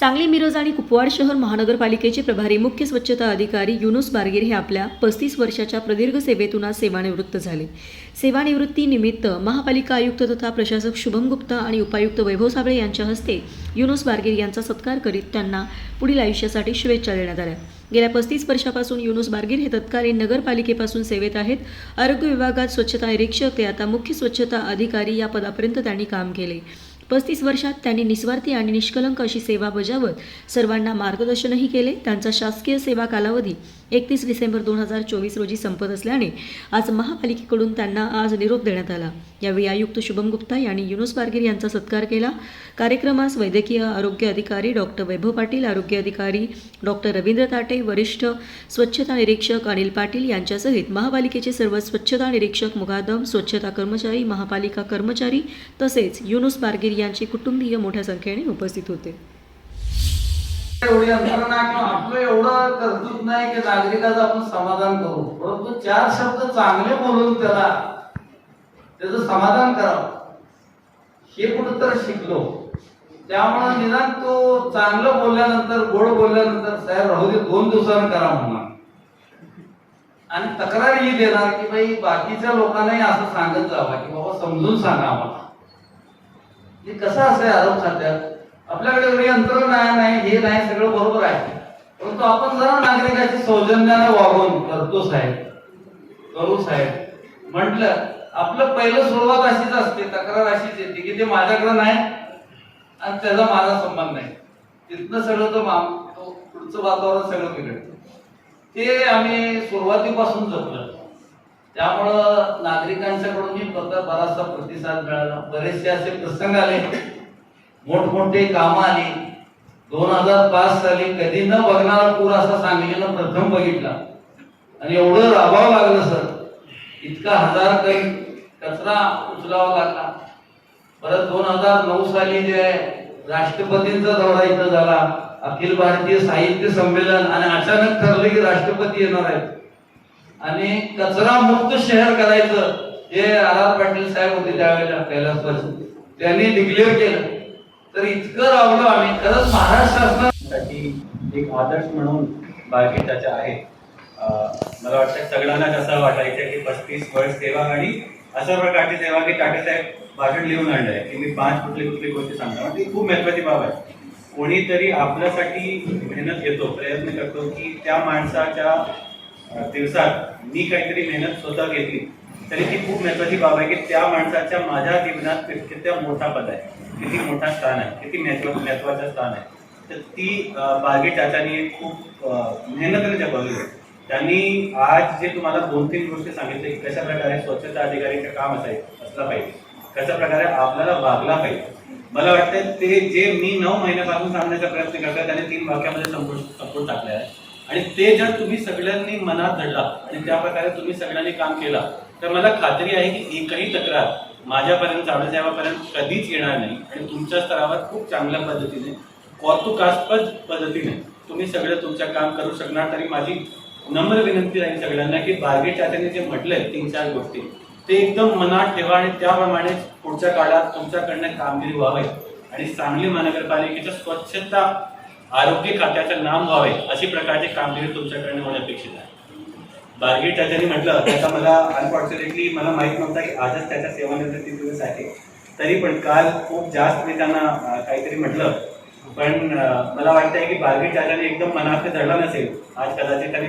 सांगली मिरज आणि कुपवाड शहर महानगरपालिकेचे प्रभारी मुख्य स्वच्छता अधिकारी युनुस बारगीर हे आपल्या पस्तीस वर्षाच्या प्रदीर्घ सेवेतून आज सेवानिवृत्त झाले. सेवानिवृत्तीनिमित्त महापालिका आयुक्त तथा प्रशासक शुभम गुप्ता आणि उपायुक्त वैभव साबळे यांच्या हस्ते युनुस बारगीर यांचा सत्कार करीत त्यांना पुढील आयुष्यासाठी शुभेच्छा देण्यात आल्या. गेल्या पस्तीस वर्षापासून युनुस बारगीर हे तत्कालीन नगरपालिकेपासून सेवेत आहेत. आरोग्य विभागात स्वच्छता निरीक्षक ते आता मुख्य स्वच्छता अधिकारी या पदापर्यंत त्यांनी काम केले. पस्तीस वर्षात त्यांनी निस्वार्थी आणि निष्कलंक अशी सेवा बजावत सर्वांना मार्गदर्शनही केले. त्यांचा शासकीय सेवा कालावधी एकतीस डिसेंबर दोन हजार चोवीस रोजी संपत असल्याने आज महापालिकेकडून त्यांना आज निरोप देण्यात आला. यावेळी आयुक्त शुभम गुप्ता यांनी युनुस बारगीर यांचा सत्कार केला. कार्यक्रमास वैद्यकीय आरोग्य अधिकारी डॉक्टर वैभव पाटील आरोग्य अधिकारी डॉक्टर रवींद्र ताटे वरिष्ठ स्वच्छता निरीक्षक अनिल पाटील यांच्यासहित महापालिकेचे सर्व स्वच्छता निरीक्षक मुगादम स्वच्छता कर्मचारी महापालिका कर्मचारी तसेच युनुस बारगीर यांचे कुटुंबीय मोठ्या संख्येने उपस्थित होते. एवढी यंत्रणा किंवा आपलं एवढं कर्तृत्व नाही की नागरिकाचं आपण समाधान करू. परंतु चार शब्द चांगले बोलून त्याला त्याचं समाधान करावं. हे कुठंतरी शिकलो. त्यामुळे निदान तो चांगलं बोलल्यानंतर गोड बोलल्यानंतर साहेब राहू दे दोन दिवसानं करा म्हणणार आणि तक्रार ही देणार की बाई बाकीच्या लोकांनाही असं सांगत जावा की बाबा समजून सांगा आम्हाला. हे कसं असं आहे आरोप खात्यात आपल्याकडे एवढी यंत्रणा नाही हे नाही सगळं बरोबर आहे. परंतु आपण जरा नागरिकाची सौजन्याने वागून करतो साहेब. करू साहेब. म्हटलं आपलं पहिलं सुरुवात अशीच असते तक्रार अशीच येते की ते माझ्याकडे नाही आणि त्याचा माझा संबंध नाही. तिथनं सगळं तो माम तो पुढचं वातावरण सगळं बिघडतं. ते आम्ही सुरुवातीपासून जपलं. त्यामुळं नागरिकांच्याकडूनही बराचसा प्रतिसाद मिळाला. बरेचसे असे प्रसंग आले. मोठमोठे कामं आली दोन हजार पाच साली कधी न बघणारा पूर असा सांगलीनं प्रथम बघितला. आणि एवढं राबावं लागलं सर. इतका हजार काही कचरा उचलावा लागला. परत दोन हजार नऊ साली जे राष्ट्रपतींचा दौरा इथं झाला. अखिल भारतीय साहित्य संमेलन आणि अचानक ठरलं की राष्ट्रपती येणार आहेत. आणि कचरा मुक्त शहर करायचं हे आर आर पाटील साहेब होते त्यावेळेला कैलासवासी त्यांनी डिक्लेअर केलं. तर इतकं राबलो आम्ही. खरंच महाराष्ट्र एक आदर्श म्हणून बारके त्याच्या आहे. मला वाटतं सगळ्यांनाच असं वाटायचं की पस्तीस वर्ष सेवा आणि अशा प्रकारची सेवा की टाकेसाहेब भाषण लिहून आणलंय. की मी पाच कुठली कुठली गोष्टी सांगणार. ती खूप महत्वाची बाब आहे. कोणीतरी आपल्यासाठी मेहनत घेतो प्रयत्न करतो की त्या माणसाच्या दिवसात मी काहीतरी मेहनत स्वतः घेतली. तरी ती खूप महत्वाची बाब आहे की त्या माणसाच्या माझ्या जीवनात किती मोठा पद आहे किती मोठा स्थान आहे किती महत्त्व महत्वाचं स्थान आहे. तर ती अं, बागे चाचानी खूप अं, मेहनतीने जगवली आहे. त्यांनी आज जे तुम्हाला दोन तीन गोष्टी सांगितले की कशा प्रकारे स्वच्छता अधिकारीचं काम असायचं असलं पाहिजे कशा प्रकारे आपल्याला वागला पाहिजे. मला वाटतं ते जे मी नऊ महिन्यापासून सांगण्याचा प्रयत्न करतोय त्याने तीन वाक्यामध्ये संपूर्ण संपूर्ण टाकले आहे आणि ते जर तुम्ही सगळ्यांनी मनात धरला आणि त्या प्रकारे तुम्ही सगळ्यांनी काम केलं तर मला खात्री आहे की एकही तक्रार माझ्यापर्यंत सावळसाहेबापर्यंत कधीच येणार नाही. आणि तुमच्या स्तरावर खूप चांगल्या पद्धतीने कौतुकास्पद पद्धतीने तुम्ही सगळं तुमचं काम करू शकणार. तरी माझी नम्र विनंती राहील सगळ्यांना की बार्गे चाचाने जे म्हटलंय तीन चार गोष्टी ते एकदम मनात ठेवा आणि त्याप्रमाणे पुढच्या काळात तुमच्याकडनं कामगिरी व्हावी. आणि सांगली महानगरपालिकेच्या स्वच्छता आरोग्य खात्याचं नाम व्हावे अशी प्रकारची कामगिरी तुमच्याकडनं होणं अपेक्षित आहे. बार्गे त्याच्याने म्हटलं त्याचा मला अनफॉर्च्युनेटली मला माहीत नव्हता की आजच त्याच्या सेवानिवृत्ती दिवस आहे. तरी पण काल खूप जास्त मी त्यांना काहीतरी म्हटलं. पण मला वाटतंय की बार्गे चाचाने एकदम मनात धरला नसेल. आज कदाचित त्यांनी